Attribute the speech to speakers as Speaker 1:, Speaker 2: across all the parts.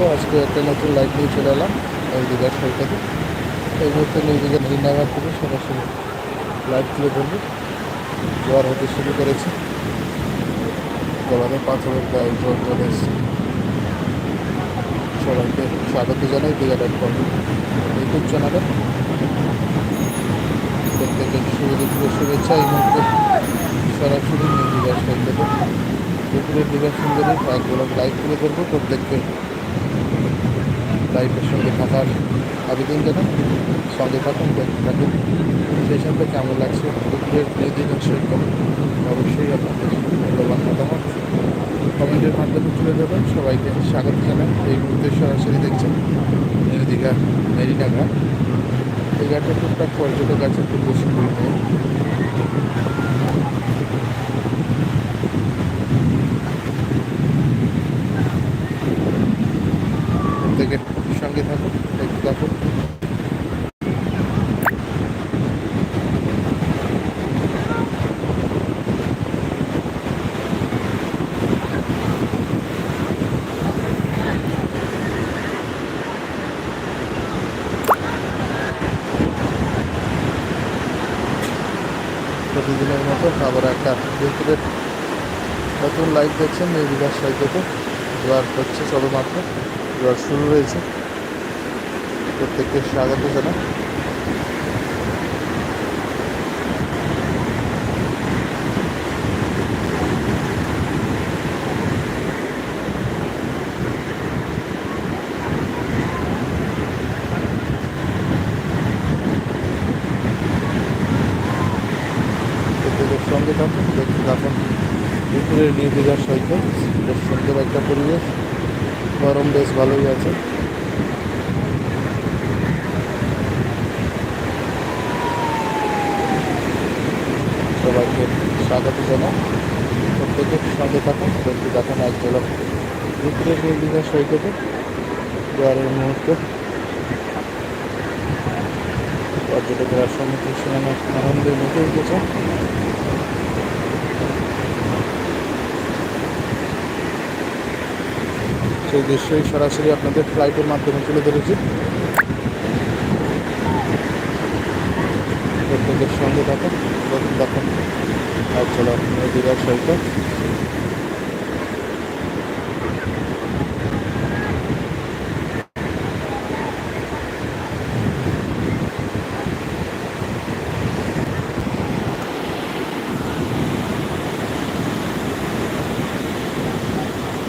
Speaker 1: প্রতিদিনের আজকে একটা নতুন লাইভ নিয়ে চলে এলাম, এই দীঘার সৈকতে এই মুহূর্তে দীঘার জিন্দাবাদ থেকে সরাসরি লাইভ তুলে ধরবো। জোয়ার হতে শুরু করেছে। জবাবে পাথরের গায়ে জোর চলে এসছে। সবাইকে স্বাগত জানাই দীঘা ডট কম ইউটিউব চ্যানেলে প্রত্যেকে শুভ শুভেচ্ছা। এই মুহূর্তে সরাসরি নিউ দীঘার সৈকতে দুপুরের দীঘা সুন্দরী ব্লগ লাইভ তুলে ধরবো। প্রত্যেককে লাইভের সঙ্গে থাকার আবেদন জানাই সঙ্গে থাকুন থাকুন। সেই সাথে কেমন লাগছে দুপুরের সৈকত? অবশ্যই আপনাদের মূল্যবান মতামত কমেন্টের মাধ্যমে তুলে দেবেন সবাইকে স্বাগত জানাই। এই মুহূর্তে সরাসরি দেখছেন নিউ দীঘা মেরিনা ঘাট। এই ঘাটে টুকটাক পর্যটক আছে, খুব বেশি ভিড় নেই থেকে সঙ্গে থাকুন দেখতে থাকুন প্রতিদিনের মতো আবার একটা দুপুরের নতুন লাইভ দেখছেন এই বিকাশ সাইকেতে জোয়ার হচ্ছে সবেমাত্র। এবার শুরু হয়েছে। প্রত্যেককে স্বাগত জানাই প্রত্যেকের সঙ্গে থাকুন দেখতে থাকুন নিয়ে দীঘার সৈকত। বেশ সুন্দর একটা পরিবেশ। গরম বেশ ভালোই আছে। সবাইকে স্বাগত জানাই। প্রত্যেকের সঙ্গে থাকুন। দেখতে থাকুন এক ঝলক নিয়ে দীঘার সৈকতে। জোয়ারের মুহূর্তে। পর্যটকেরা সমুদ্রের সিনেমা আনন্দে মেতে উঠেছে। সেই দৃশ্যই সরাসরি আপনাদের ফ্লাইটের মাধ্যমে তুলে ধরেছি। প্রত্যেকের সঙ্গে থাকুন, দেখুন আর চলো দীঘার সৈকত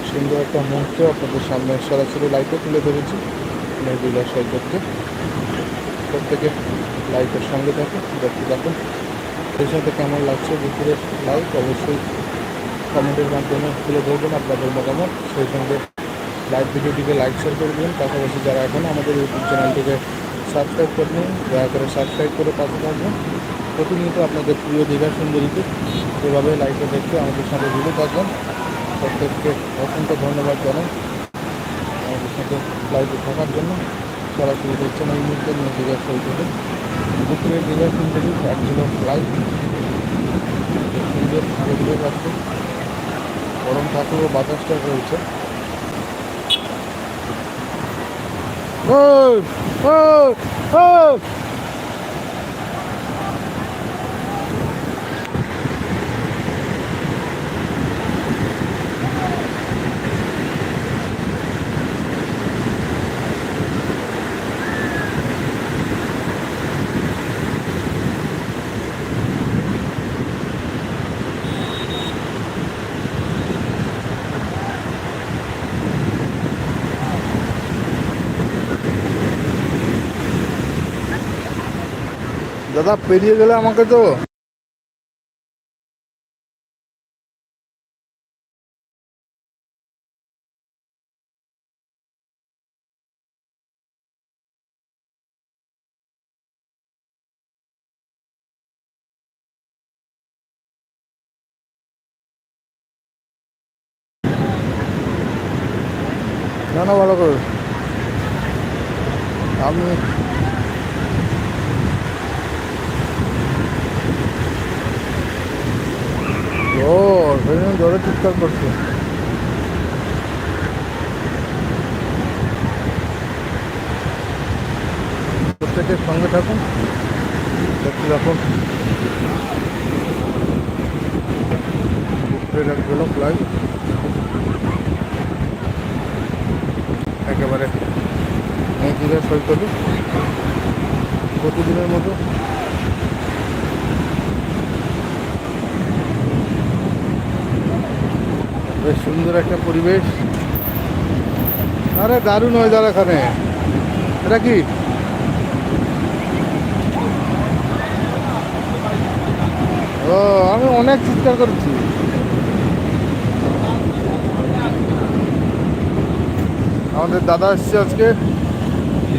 Speaker 1: সুন্দর একটা মুহূর্ত আপনাদের সামনে সরাসরি লাইটে তুলে ধরেছি। নদীলা সৈকতকে প্রত্যেকে লাইটের সঙ্গে থাকে দেখতে থাকুন। সেই সাথে কেমন লাগছে দুপুরের লাইট অবশ্যই কমেন্টের মাধ্যমে তুলে ধরবেন আপনাদের মতামত। সেই সঙ্গে লাইভ ভিডিওটিকে লাইক শেয়ার করে দিন পাশাপাশি যারা এখন আমাদের ইউটিউব চ্যানেলটিকে সাবস্ক্রাইব করে নিন দয়া করে সাবস্ক্রাইব করে পাশে থাকবেন। প্রতিনিয়ত আপনাদের প্রিয় দীঘা সুন্দরীকে এভাবে লাইভে দেখতে আমাদের সাথে জুড়ে থাকবেন। প্রত্যেককে অসংখ্য ধন্যবাদ জানাই। আমাদের সাথে লাইভে থাকার জন্য সরাসরি দেখছেন এই মুহূর্তে নিয়ে দীঘার সৈকতে দুপুরের দীঘার সুন্দরী একজন লাইভ সুন্দর পরিবেশ আছে গরম থাকলেও বাতাসটা রয়েছে। ওই ওই ওই! দাদা পেরিয়ে গেলে আমাকে তো ভালো করে আমি ও ওই জন্য জোরে চিৎকার করছে। প্রত্যেকের সঙ্গে থাকুন। দেখতে রাখুন রাখল প্লাই একেবারে দীঘা সৈকতে। প্রতিদিনের মতো বেশ সুন্দর একটা পরিবেশ। আরে দারুণ ওয়েদার এখানে। এটা কি? ও, আমি অনেক চিৎকার করছি। আমাদের দাদা এসছে আজকে।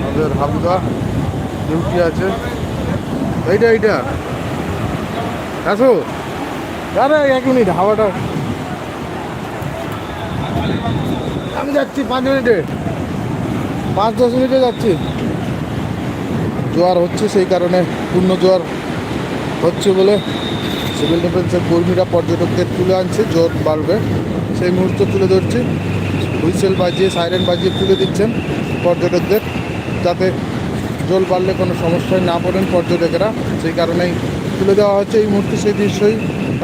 Speaker 1: আমাদের হাবুদা, ডিউটি আছে। এইটা এইটা। আসো। দাদা এক মিনিট, হাওয়াটা আমি যাচ্ছি পাঁচ মিনিটে। পাঁচ, দশ মিনিটে যাচ্ছি। জোয়ার হচ্ছে সেই কারণে, পূর্ণ জোয়ার হচ্ছে বলে সিভিল ডিফেন্সের কর্মীরা পর্যটকদের তুলে আনছে, জোর বাড়বে। সেই মুহূর্ত তুলে ধরছি। হুইসেল বাজিয়ে, সাইরেন বাজিয়ে তুলে দিচ্ছেন পর্যটকদের, যাতে জল বাড়লে কোনো সমস্যায় না পড়েন পর্যটকেরা। সেই কারণেই তুলে দেওয়া হচ্ছে এই মুহূর্তে। সেই দৃশ্যই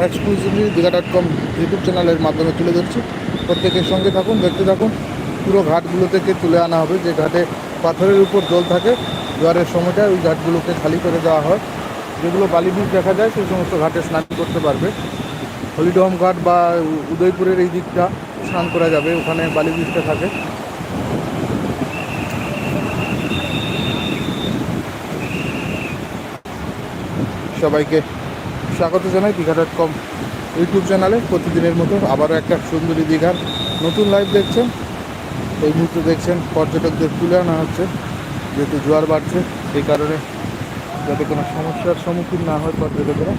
Speaker 1: exclusively Digha dot com YouTube চ্যানেলের মাধ্যমে তুলে ধরছি। প্রত্যেকের সঙ্গে থাকুন, দেখতে থাকুন। পুরো ঘাটগুলো থেকে তুলে আনা হবে। যে ঘাটে পাথরের উপর জল থাকে, জোয়ারের সময়টায় ওই ঘাটগুলোকে খালি করে দেওয়া হয়। যেগুলো বালি বীজ দেখা যায়, সেই সমস্ত ঘাটে স্নান করতে পারবে। হলিডম ঘাট বা উদয়পুরের এই দিকটা স্নান করা যাবে, ওখানে বালি বীজটা থাকে। সবাইকে স্বাগত জানাই, দীঘা ডট কম। ইউটিউব চ্যানেলে প্রতিদিনের মতো আবারও একটা সুন্দরী দীঘার নতুন লাইভ দেখছেন। এই মুহূর্তে দেখছেন পর্যটকদের তুলে আনা হচ্ছে, যেহেতু জোয়ার বাড়ছে সেই কারণে যাতে কোনো সমস্যার সম্মুখীন না হয় পর্যটকেরা।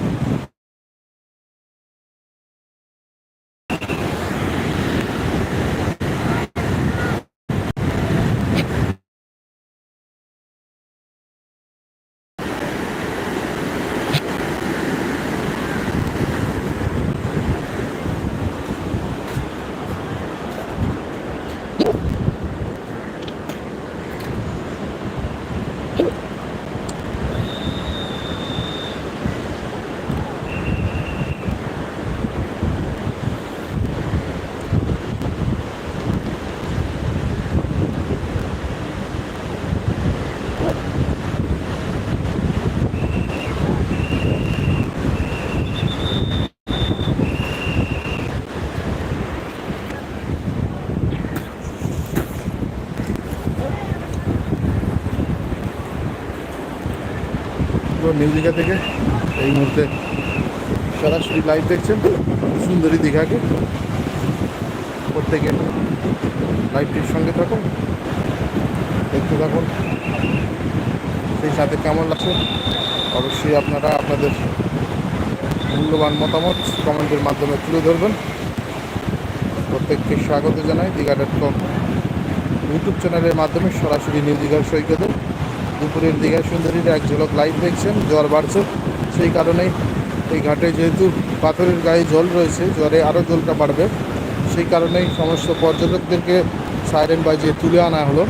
Speaker 1: নিউ দীঘা থেকে এই মুহূর্তে সরাসরি লাইভ দেখছেন। সুন্দরী দীঘাকে। প্রত্যেকে লাইভটির সঙ্গে থাকুন। দেখতে থাকুন। সেই সাথে কেমন লাগছে? অবশ্যই আপনারা আপনাদের মূল্যবান মতামত কমেন্টের মাধ্যমে তুলে ধরবেন। প্রত্যেককে স্বাগত জানাই দীঘা ডট কম ইউটিউব চ্যানেলের মাধ্যমে সরাসরি নিউ দীঘার সৈকতে। দুপুরের দীঘা সুন্দরীর এক ঝলক লাইভ দেখছেন, জ্বর বাড়ছে। সেই কারণেই এই ঘাটে যেহেতু পাথরের গায়ে জল রয়েছে, জ্বরে আরও জলটা বাড়বে। সেই কারণেই সমস্ত পর্যটকদেরকে সাইরেন বাজিয়ে তুলে আনা হলো।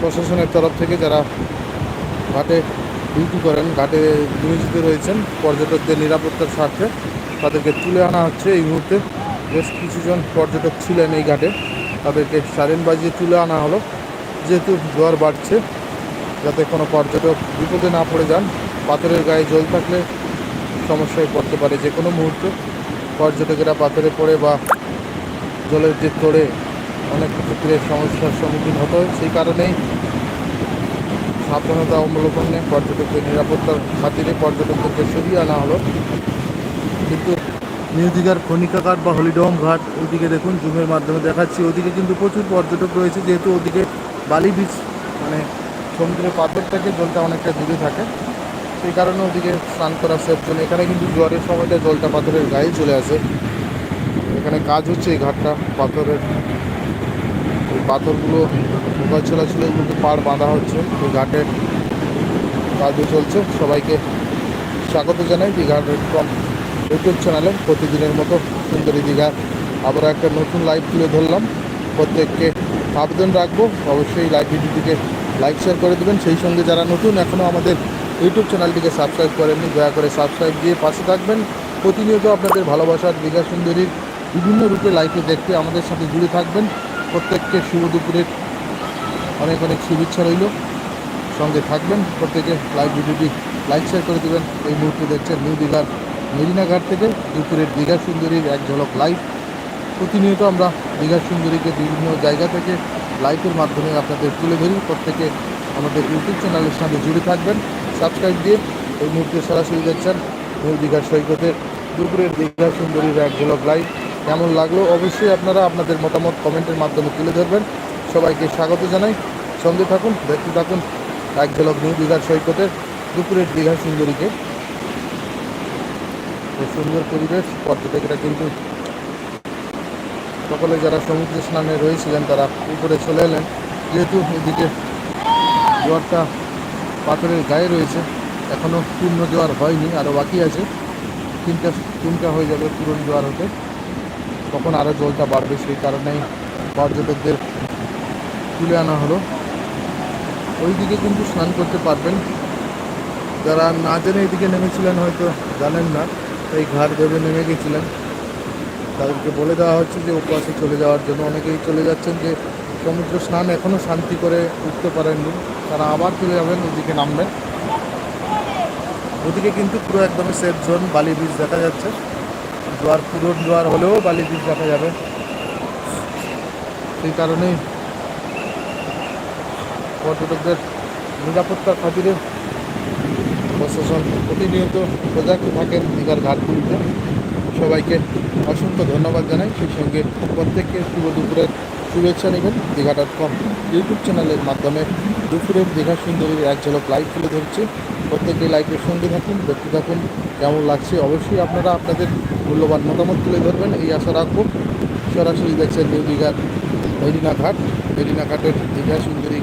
Speaker 1: প্রশাসনের তরফ থেকে যারা ঘাটে ডিউটি করেন, ঘাটে নিয়োজিত রয়েছেন, পর্যটকদের নিরাপত্তার স্বার্থে তাদেরকে তুলে আনা হচ্ছে এই মুহূর্তে। বেশ কিছুজন পর্যটক ছিলেন এই ঘাটে, তাদেরকে সাইরেন বাজিয়ে তুলে আনা হলো। যেহেতু জ্বর বাড়ছে যাতে কোনো পর্যটক বিপদে না পড়ে যান। পাথরের গায়ে জল থাকলে সমস্যায় পড়তে পারে যে কোনো মুহূর্তে। পর্যটকেরা পাথরে পড়ে বা জলের যে তোড়ে, অনেক ক্ষেত্রে সমস্যার সম্মুখীন হতে হয়। সেই কারণেই সাবধানতা অবলম্বনে পর্যটকদের নিরাপত্তার খাতিরে পর্যটকদেরকে সরিয়ে আনা হলো। কিন্তু নিউ দীঘার খনিকা ঘাট বা হলিডম ঘাট ওইদিকে দেখুন, জুমের মাধ্যমে দেখাচ্ছি। ওদিকে কিন্তু প্রচুর পর্যটক রয়েছে, যেহেতু ওদিকে বালি বিচ মানে সমুদ্রের পাথর থেকে, জলটা অনেকটা দূরে থাকে। সেই কারণে ওদিকে স্নান করা সেফ জন্য। এখানে কিন্তু জোয়ারের সময়টা জলটা পাথরের গায়ে চলে আসে। এখানে কাজ হচ্ছে এই ঘাটটা, পাথরের ওই পাথরগুলো ঢোকা ছিল ওগুলোকে পাড় বাঁধা হচ্ছে। ওই ঘাটের কাজও চলছে। সবাইকে স্বাগত জানাই দীঘা ডট কম ইউটিউব চ্যানেলে। প্রতিদিনের মতো সুন্দরী দীঘা আবার একটা নতুন লাইভ তুলে ধরলাম। প্রত্যেককে আবেদন রাখব। অবশ্যই লাইভ ভিডিওটিকে লাইক, শেয়ার করে দেবেন। সেই সঙ্গে যারা নতুন, এখনও আমাদের ইউটিউব চ্যানেলটিকে সাবস্ক্রাইব করেননি, দয়া করে সাবস্ক্রাইব দিয়ে পাশে থাকবেন। প্রতিনিয়ত আপনাদের ভালোবাসার দীঘা সুন্দরীর বিভিন্ন রূপে লাইভে দেখতে আমাদের সাথে জুড়ে থাকবেন। প্রত্যেককে শুভ দুপুরের অনেক অনেক শুভেচ্ছা রইল। সঙ্গে থাকবেন, প্রত্যেকে লাইভ ভিডিওটি লাইক, শেয়ার করে দেবেন। এই মুহূর্তে দেখছেন নিউ দীঘার মেরিনা ঘাট থেকে দুপুরের দীঘা সুন্দরীর এক ঝলক লাইভ। প্রতিনিয়ত আমরা দীঘা সুন্দরীকে বিভিন্ন জায়গা থেকে লাইভের মাধ্যমে আপনাদের তুলে ধরি। প্রত্যেকে আমাদের ইউটিউব চ্যানেলের সঙ্গে জুড়ে থাকবেন। সাবস্ক্রাইব দিয়ে এই মুহূর্তে সরাসরি দেখছেন নিউ দীঘার সৈকতের দুপুরের দীঘা সুন্দরীর এক ঝলক লাইভ। কেমন লাগল? অবশ্যই আপনারা আপনাদের মতামত কমেন্টের মাধ্যমে তুলে ধরবেন। সবাইকে স্বাগত জানাই। সঙ্গে থাকুন, দেখতে থাকুন এক ঝলক নিউ দীঘার সৈকতের দুপুরের দীঘা সুন্দরীকে। সুন্দর পরিবেশ পর্যটকেরা কিন্তু সকলে যারা সমুদ্র স্নানে রয়েছিলেন, তারা উপরে চলে এলেন। যেহেতু এদিকে জোয়ারটা পাথরের গায়ে রয়েছে এখনও পূর্ণ জোয়ার হয়নি আরও বাকি আছে। তিনটা তিনটা হয়ে যাবে পূরণ জোয়ার হতে। তখন আরও জলটা বাড়বে, সেই কারণেই পর্যটকদের তুলে আনা হলো। ওই দিকে কিন্তু স্নান করতে পারবেন। যারা না জেনে এদিকে নেমেছিলেন হয়তো জানেন না, এই ঘাট ভেবে নেমে গেছিলেন। তাদেরকে বলে দেওয়া হচ্ছে যে উপবাসে চলে যাওয়ার জন্য। অনেকেই চলে যাচ্ছেন যে সমুদ্র স্নান এখনও শান্তি করে উঠতে পারেননি। তারা আবার চলে যাবেন, ওদিকে নামবেন। ওদিকে কিন্তু পুরো একদমই সেফ জোন বালি বীজ দেখা যাচ্ছে। জোয়ার পুরন জোয়ার হলেও বালি বীজ দেখা যাবে। সেই কারণেই পর্যটকদের নিরাপত্তার খাতিরে প্রশাসন প্রতিনিয়ত সজাগ থাকেন দীঘার ঘাটগুলিতে। সবাইকে অসংখ্য ধন্যবাদ জানাই। সেই সঙ্গে প্রত্যেককে শুভ দুপুরের শুভেচ্ছা নেবেন দীঘা ডট কম ইউটিউব চ্যানেলের মাধ্যমে। দুপুরের দীঘা সুন্দরীর এক ঝলক লাইভ তুলে ধরছে। প্রত্যেকে লাইভের সঙ্গে থাকুন, দেখতে থাকুন, কেমন লাগছে অবশ্যই আপনারা আপনাদের মূল্যবান মতামত তুলে ধরবেন। এই আশা রাখব সরাসরি দেখছেন নিউ দীঘার মেরিনা ঘাট মেরিনা ঘাটের দীঘা সুন্দরী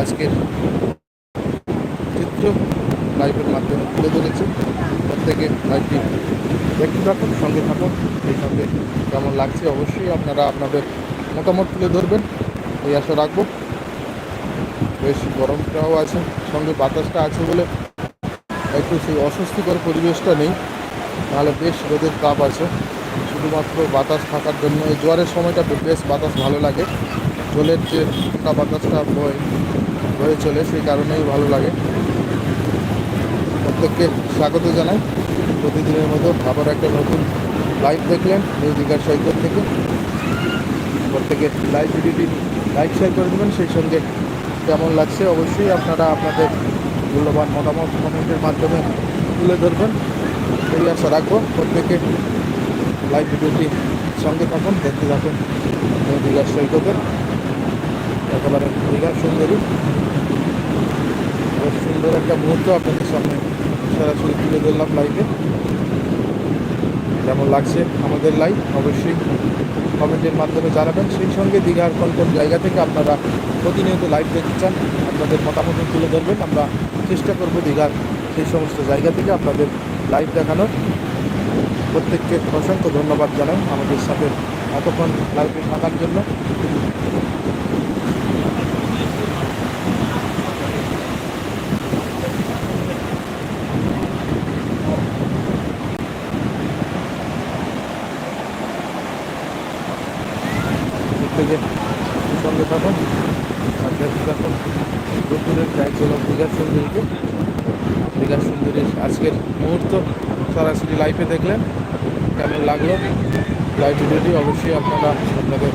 Speaker 1: আজকের চিত্র। লাইভের মাধ্যমে তুলে ধরেছে। প্রত্যেকে লাইভটি দেখতে থাকুন, সঙ্গে থাকুন। এই সঙ্গে কেমন লাগছে অবশ্যই আপনারা আপনাদের মতামত তুলে ধরবেন। এই আশা রাখব। বেশ গরমটাও আছে, সঙ্গে বাতাসটা আছে বলে একটু সেই অস্বস্তিকর পরিবেশটা নেই। তাহলে বেশ রোদের তাপ আছে। শুধুমাত্র বাতাস থাকার জন্য এই জোয়ারের সময়টা বেশ বাতাস ভালো লাগে। জলের যে বাতাসটা বয়, বয়ে চলে সেই কারণেই ভালো লাগে। প্রত্যেককে স্বাগত জানাই। প্রতিদিনের মতো আবার একটা নতুন লাইভ দেখলেন নিউ দীঘার সৈকত থেকে। প্রত্যেকে লাইভ ভিডিওটি লাইক শেয়ার করে দেবেন। সেই সঙ্গে কেমন লাগছে অবশ্যই আপনারা আপনাদের মূল্যবান মতামত কমেন্টের মাধ্যমে তুলে ধরবেন। এই আশা রাখব প্রত্যেকে লাইভ ভিডিওটি সঙ্গে থাকুন, দেখতে থাকুন দীঘার সৈকতের একেবারে দীঘার সুন্দরী। সুন্দর একটা মুহূর্ত আপনাদের সামনে সরাসরি তুলে ধরলাম লাইভে যেমন লাগছে আমাদের লাইভ অবশ্যই কমেন্টের মাধ্যমে জানাবেন। সেই সঙ্গে দীঘার কোন কোন জায়গা থেকে আপনারা প্রতিনিয়ত লাইভ দেখতে চান, আপনাদের মতামত তুলে ধরবেন। আমরা চেষ্টা করব দীঘার সেই সমস্ত জায়গা থেকে আপনাদের লাইভ দেখানোর। প্রত্যেককে অসংখ্য ধন্যবাদ জানাই আমাদের সাথে এতক্ষণ লাইভে থাকার জন্য থেকে সঙ্গে থাকুন আর দেখতে থাকুন দুপুরের এক ঝলক দীঘার সুন্দরীকে দীঘার সুন্দরীর আজকের মুহূর্ত সরাসরি লাইভে দেখলেন কেমন লাগল? লাইভ ভিডিওটি অবশ্যই আপনারা আপনাদের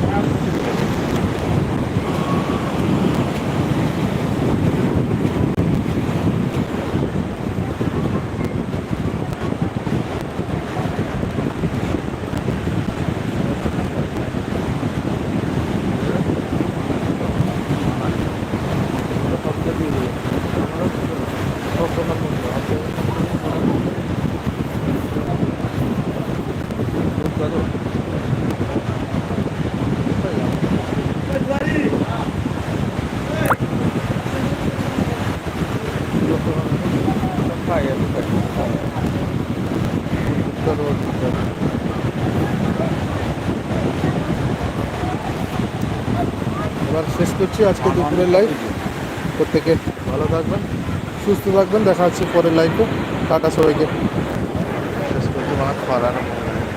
Speaker 1: করছি আজকে দুপুরের লাইভ প্রত্যেকে ভালো থাকবেন, সুস্থ থাকবেন। দেখা হচ্ছে পরের লাইভে টাটা সবাইকে। খরার